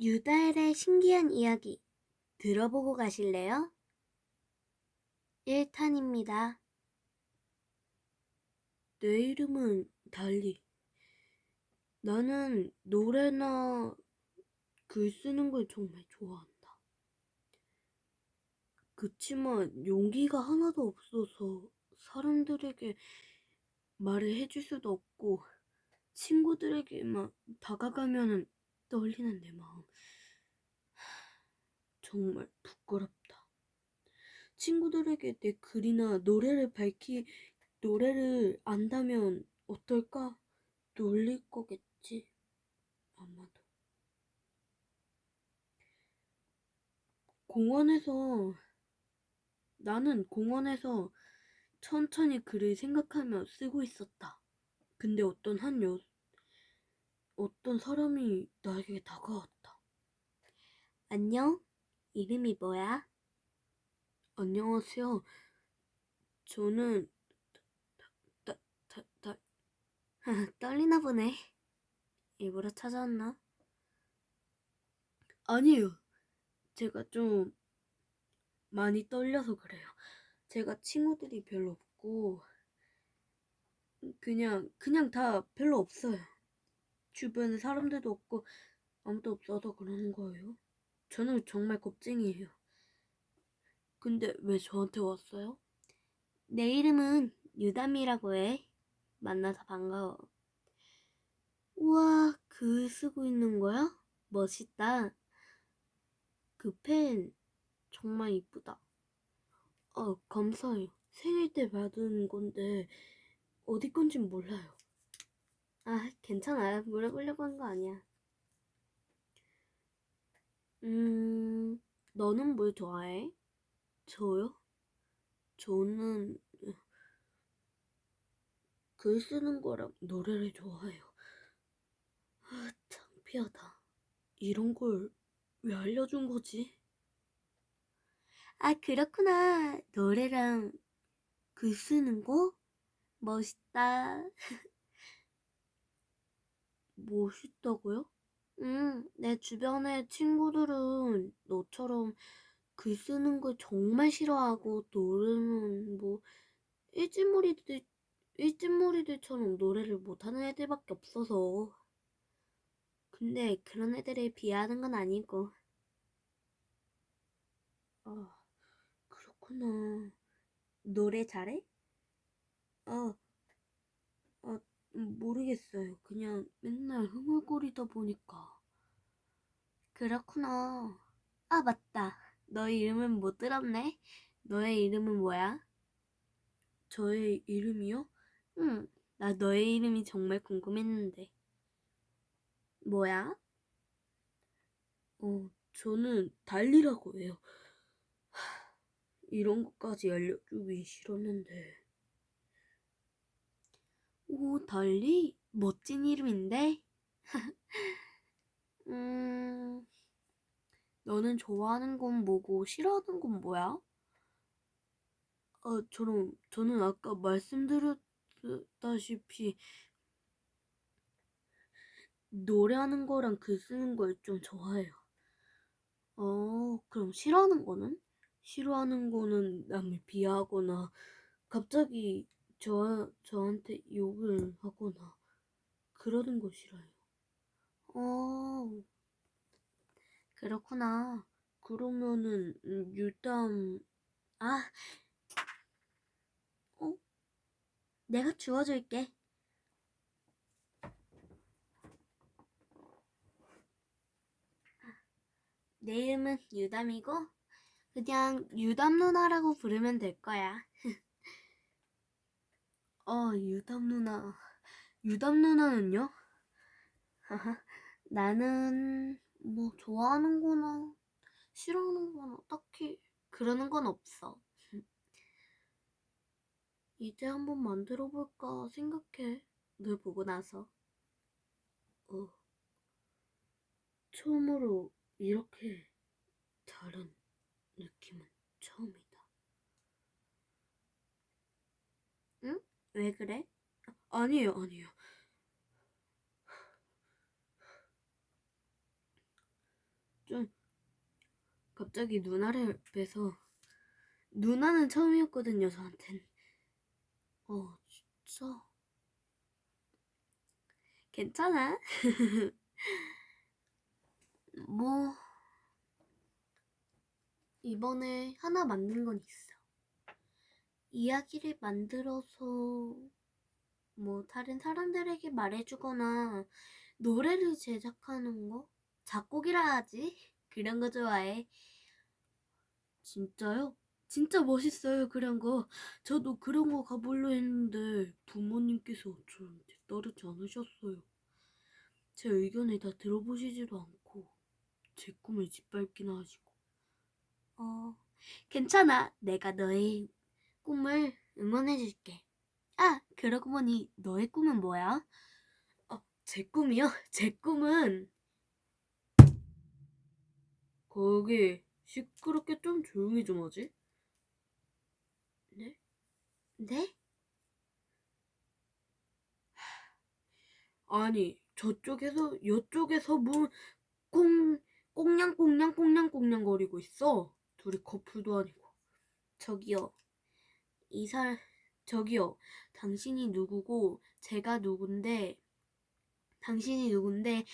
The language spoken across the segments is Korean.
유달의 신기한 이야기 들어보고 가실래요? 1탄입니다. 내 이름은 달리. 나는 노래나 글 쓰는 걸 정말 좋아한다. 그치만 용기가 하나도 없어서 사람들에게 말을 해줄 수도 없고 친구들에게만 다가가면은 떨리는 내 마음. 정말 부끄럽다. 친구들에게 내 글이나 노래를 밝히, 노래를 안다면 어떨까? 놀릴 거겠지. 아마도. 공원에서, 나는 공원에서 천천히 글을 생각하며 쓰고 있었다. 근데 어떤 한 여, 어떤 사람이 나에게 다가왔다. 안녕? 이름이 뭐야? 안녕하세요. 저는 다, 다, 다, 떨리나 보네. 일부러 찾아왔나? 아니에요. 제가 좀 많이 떨려서 그래요. 제가 친구들이 별로 없고 그냥 그냥 다 별로 없어요. 주변에 사람들도 없고 아무도 없어서 그러는 거예요. 저는 정말 겁쟁이에요. 근데 왜 저한테 왔어요? 내 이름은 유담이라고 해. 만나서 반가워. 우와, 글 쓰고 있는 거야? 멋있다. 그 펜 정말 이쁘다. 어, 감사해요. 생일 때 받은 건데 어디 건진 몰라요. 아, 괜찮아요. 물어보려고 한 거 아니야. 음, 너는 뭘 좋아해? 저요? 저는 글 쓰는 거랑 노래를 좋아해요. 아, 창피하다. 이런 걸 왜 알려준 거지? 아, 그렇구나. 노래랑 글 쓰는 거? 멋있다. 멋있다고요? 응, 내 주변의 친구들은 너처럼 글 쓰는 걸 정말 싫어하고 노래는 뭐 일진머리들 일진머리들처럼 노래를 못하는 애들밖에 없어서 근데 그런 애들을 비하하는 건 아니고 아 그렇구나 노래 잘해? 아, 아 모르겠어요 그냥 맨날 흥얼거리다 보니까 그렇구나 아 맞다 너의 이름은 못 들었네 너의 이름은 뭐야? 저의 이름이요? 응, 나 너의 이름이 정말 궁금했는데. 뭐야? 어, 저는 달리라고 해요. 하, 이런 것까지 알려주기 싫었는데. 오, 달리? 멋진 이름인데? 음, 너는 좋아하는 건 뭐고 싫어하는 건 뭐야? 아, 저는, 저는 아까 말씀드렸다시피 노래하는 거랑 글 쓰는 걸 좀 좋아해요. 어, 그럼 싫어하는 거는? 싫어하는 거는 남을 비하하거나 갑자기 저, 저한테 욕을 하거나 그러는 거 싫어요. 어, 그렇구나. 그러면은 음, 유담, 아, 어? 내가 주워줄게. 내 이름은 유담이고, 그냥 유담 누나라고 부르면 될 거야. 어, 유담 누나. 유담 누나는요? 나는 뭐 좋아하는 거나 싫어하는 거나 딱히 그러는 건 없어. 이제 한번 만들어 볼까 생각해. 널 보고 나서. 어. 처음으로 이렇게 다른 느낌은 처음이다. 응? 왜 그래? 아, 아니에요, 아니에요. 갑자기 누나를 뵈서 누나는 처음이었거든요, 저한텐. 어, 진짜. 괜찮아. 뭐, 이번에 하나 만든 건 있어. 이야기를 만들어서 뭐 다른 사람들에게 말해주거나 노래를 제작하는 거? 작곡이라 하지? 그런 거 좋아해. 진짜요? 진짜 멋있어요, 그런 거. 저도 그런 거 가보려 했는데 부모님께서 저한테 따르지 않으셨어요. 제 의견을 다 들어보시지도 않고 제 꿈을 짓밟기나 하시고. 어, 괜찮아. 내가 너의 꿈을 응원해줄게. 아, 그러고 보니 너의 꿈은 뭐야? 어, 제 꿈이요? 제 꿈은 거기 시끄럽게 좀 조용히 좀 하지? 네? 네? 아니, 저쪽에서 이쪽에서 뭐 꽁, 꽁냥꽁냥 꽁냥꽁냥 거리고 있어. 둘이 커플도 아니고. 저기요. 이 살, 저기요. 당신이 누구고 제가 누군데 당신이 누군데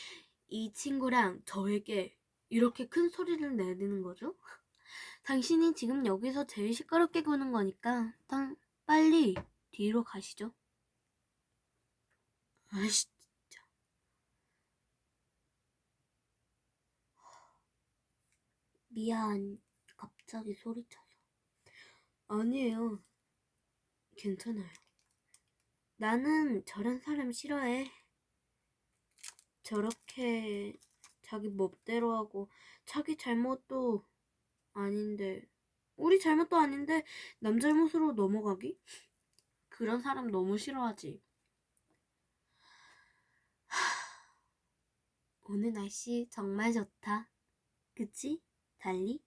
이 친구랑 저에게 이렇게 큰 소리를 내는 거죠? 당신이 지금 여기서 제일 시끄럽게 구는 거니까 당 빨리 뒤로 가시죠. 아이씨, 진짜. 미안. 갑자기 소리쳐서. 아니에요. 괜찮아요. 나는 저런 사람 싫어해. 저렇게 자기 멋대로 하고 자기 잘못도 아닌데 우리 잘못도 아닌데 남 잘못으로 넘어가기? 그런 사람 너무 싫어하지. 하, 오늘 날씨 정말 좋다. 그치? 달리?